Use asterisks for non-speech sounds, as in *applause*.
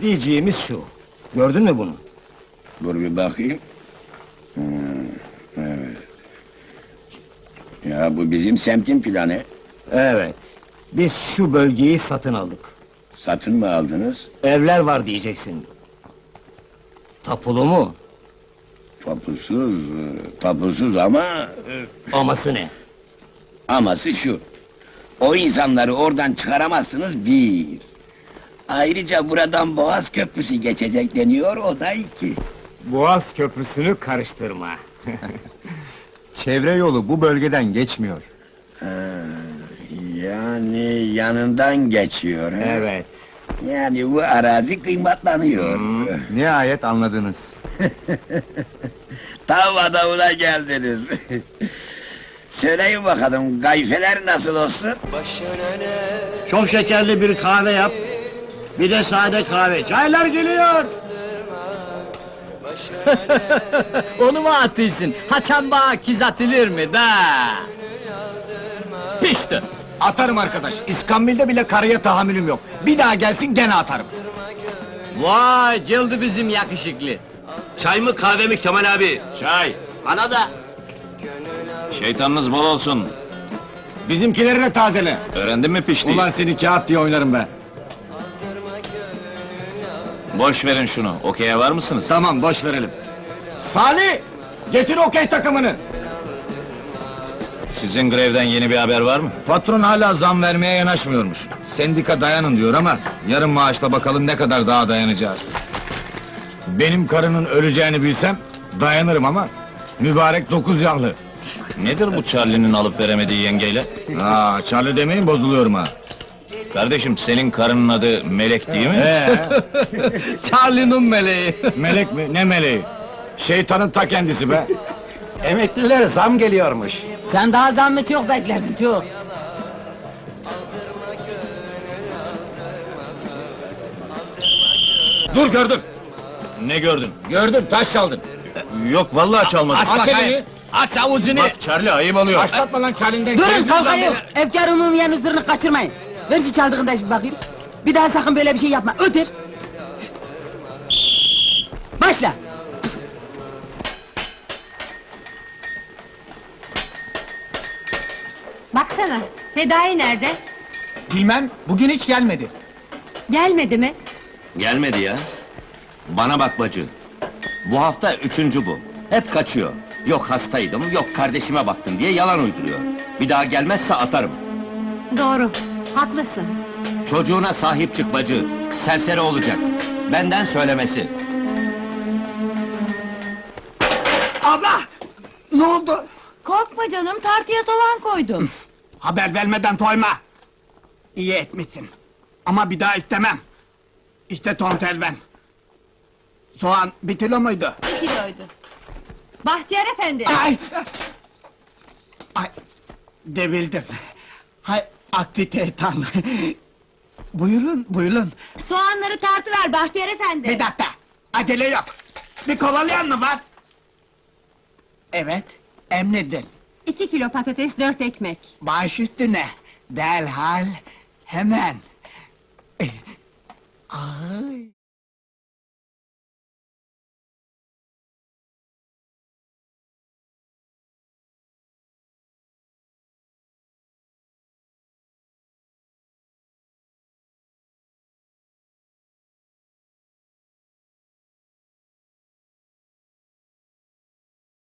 Diyeceğimiz şu. Gördün mü bunu? Dur bir bakayım. Hmm, evet. Ya bu bizim semtin planı. Evet. Biz şu bölgeyi satın aldık. Satın mı aldınız? Evler var diyeceksin. Tapulu mu? Tapusuz, e, tapusuz ama... e, Aması ne? Aması şu. O insanları oradan çıkaramazsınız bir. Ayrıca buradan Boğaz Köprüsü geçecek deniyor, o da iki. Boğaz Köprüsü'nü karıştırma. *laughs* Çevre yolu bu bölgeden geçmiyor. Ha, yani yanından geçiyor. ha? evet. Yani bu arazi kıymetlanıyor. Nihayet anladınız. *laughs* Tam adamına geldiniz. *laughs* Söyleyin bakalım, gayfeler nasıl olsun? Çok şekerli bir kahve yap. Bir de sade kahve. Çaylar geliyor. *laughs* Onu mu atıyorsun? Haçan bağa kiz atılır mı da? Pişti. Atarım arkadaş. İskambil'de bile karıya tahammülüm yok. Bir daha gelsin gene atarım. Vay cıldı bizim yakışıklı. Çay mı kahve mi Kemal abi? Çay. Bana da. Şeytanınız bol olsun. Bizimkileri de tazele. Öğrendin mi piştiği? Ulan seni kağıt diye oynarım be. Boş verin şunu. Okey'e var mısınız? Tamam boş verelim. Salih! Getir okey takımını. Sizin grevden yeni bir haber var mı? Patron hala zam vermeye yanaşmıyormuş. Sendika dayanın diyor ama yarın maaşla bakalım ne kadar daha dayanacağız. Benim karının öleceğini bilsem dayanırım ama mübarek dokuz yanlı. Nedir bu Charlie'nin alıp veremediği yengeyle? Aa, Charlie demeyin bozuluyorum ha. Kardeşim senin karının adı Melek değil mi? *laughs* Charlie'nin meleği. melek mi? Ne meleği? Şeytanın ta kendisi be. Emeklilere zam geliyormuş. Sen daha zammı çok beklersin çok. Dur gördüm. Ne gördün? Gördüm taş çaldın. Yok vallahi çalmadım. Aç bakayım. Aç avuzunu. Bak Charlie ayıp oluyor. Başlatma lan Charlie'den. Durun Gezdim kavga lan yok. Efkar umumiyen huzurunu kaçırmayın. Ver şu çaldığını da şimdi bakayım. Bir daha sakın böyle bir şey yapma. Ötür. Başla. Baksana, Fedai nerede? Bilmem, bugün hiç gelmedi. Gelmedi mi? Gelmedi ya. Bana bak bacı. Bu hafta üçüncü bu. Hep kaçıyor. Yok hastaydım, yok kardeşime baktım diye yalan uyduruyor. Bir daha gelmezse atarım. Doğru, haklısın. Çocuğuna sahip çık bacı. Serseri olacak. Benden söylemesi. Abla! Ne oldu? Korkma canım, tartıya soğan koydum. Haber vermeden toyma. İyi etmişsin. Ama bir daha istemem. İşte tontelven. Soğan bir kilo muydu? Bir kiloydu. Bahtiyar efendi, Ay! Ay! Devildim. Hay aksi şeytan. buyurun, buyurun. soğanları tartıver Bahtiyar efendi. Bir dakika, acele yok. Bir kovalayan mı var? Evet, emredin. İki kilo patates, dört ekmek. Baş üstüne, derhal, hemen.